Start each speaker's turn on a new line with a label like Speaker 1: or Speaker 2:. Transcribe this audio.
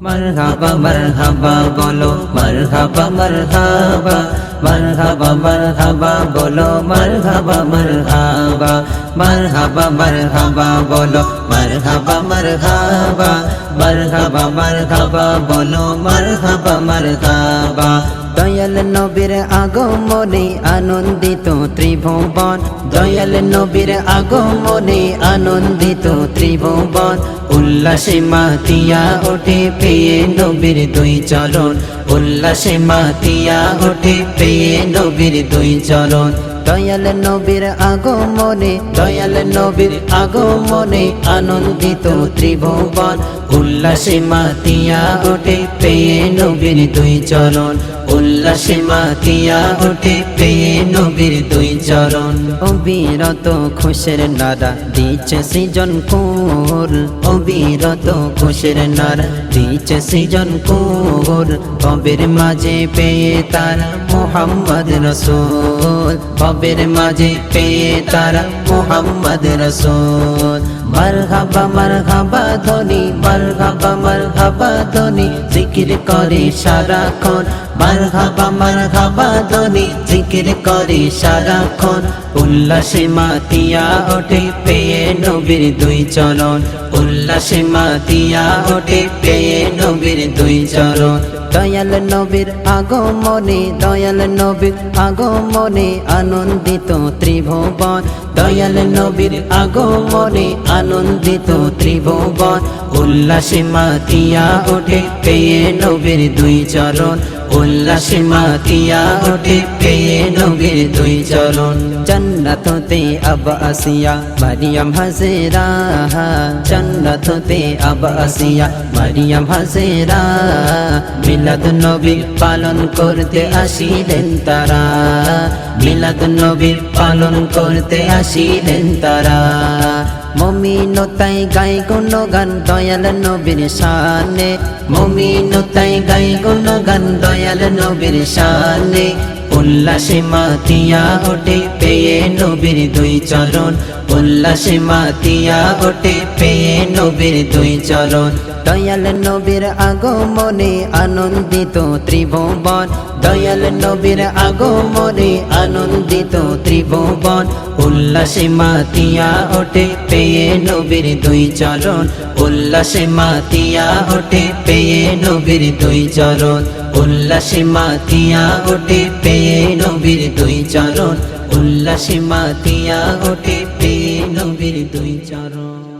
Speaker 1: মারহাবা মারহাবা বলো, মারহাবা মারহাবা মারহাবা মারহাবা বলো, মারহাবা মারহাবা মারহাবা মারহাবা বলো, মারহাবা মারহাবা মারহাবা মারহাবা বলো, মারহাবা মারহাবা দয়াল নবীর আগমনে আনন্দিত ত্রিভুবন। দয়াল নবীর আগমনে আনন্দিত ত্রিভুবন। উল্লাসে মাতিয়া ওঠে পেয়ে নবীর দুই চরণ। উল্লাসে মাতিয়া ওঠে পেয়ে নবীর দুই চরণ। দয়াল নবীর আগমনে, দয়াল নবীর আগমনে আনন্দিত ত্রিভুবন। উল্লাসে মাতিয়া ওঠে পেয়ে নবীর দুই চরণ। উল্লাসে মাতিয়া ওঠে পেয়ে নবীর দুই চরণ। অবিরত খুশের নারা দিচ্ছে সৃজন কোর। অবিরত খুশের নারা দিচ্ছে সৃজন কোর। কবের মাঝে পেয়ে তার মোহাম্মদ রসুল। কবের মাঝে পেয়ে তারা মোহাম্মদ রসুল। মারহাবা মারহাবা ধ্বনি মারহাবা মারহাবা ধ্বনি জিকির করে সারাক্ষণ। মারহাবা মারহাবা ধ্বনি জিকির করে সারাক্ষণ। উল্লাসে মাতিয়া ওঠে পেয়ে নবীর দুই চরণ। উল্লাসে মাতিয়া ওঠে পেয়ে নবীর দুই চরণ। দয়াল নবীর আগমনে, দয়াল নবীর আগমনে আনন্দিত ত্রিভুবন। দয়াল নবীর আগমনে আনন্দিত ত্রিভুবন। উল্লাসে মাতিয়া ওঠে, পেয়ে নবীর দুই চরণ। উল্লাসে মাতিয়া ওঠে, পেয়ে নবীর দুই চরণ। জন্নত হতে আব আসিয়া, মারিয়াম হাজেরা জন্নত হতে আব আসিয়া, মারিয়াম হাজেরা, মিলাদ নবী পালন করতে আসিলেন তারা। মিলাদ নবী পালন করতে আসিলেন তারা। মমিনতাই গাই গুণ গান, দয়াল নবীর শানে। মমিনতাই গাই গুণ গান, দয়াল নবীর শানে। উল্লাসে মাতিয়া ওঠে পেয়ে নবীর দুই চরণ। উল্লাসে মাতিয়া ওঠে পেয়ে নবীর দুই চরণ। দয়াল নবীর আগমনে আনন্দিত ত্রিভুবন। দয়াল নবীর আগমনে আনন্দিত ত্রিভুবন। উল্লাসে মাতিয়া ওঠে, পেয়ে নবীর দুই চরণ। উল্লাসে মাতিয়া ওঠে, পেয়ে নবীর দুই চরণ। উল্লাসে মাতিয়া ওঠে, পেয়ে নবীর দুই চরণ। উল্লাসে মাতিয়া ওঠে, পেয়ে নবীর দুই চরণ।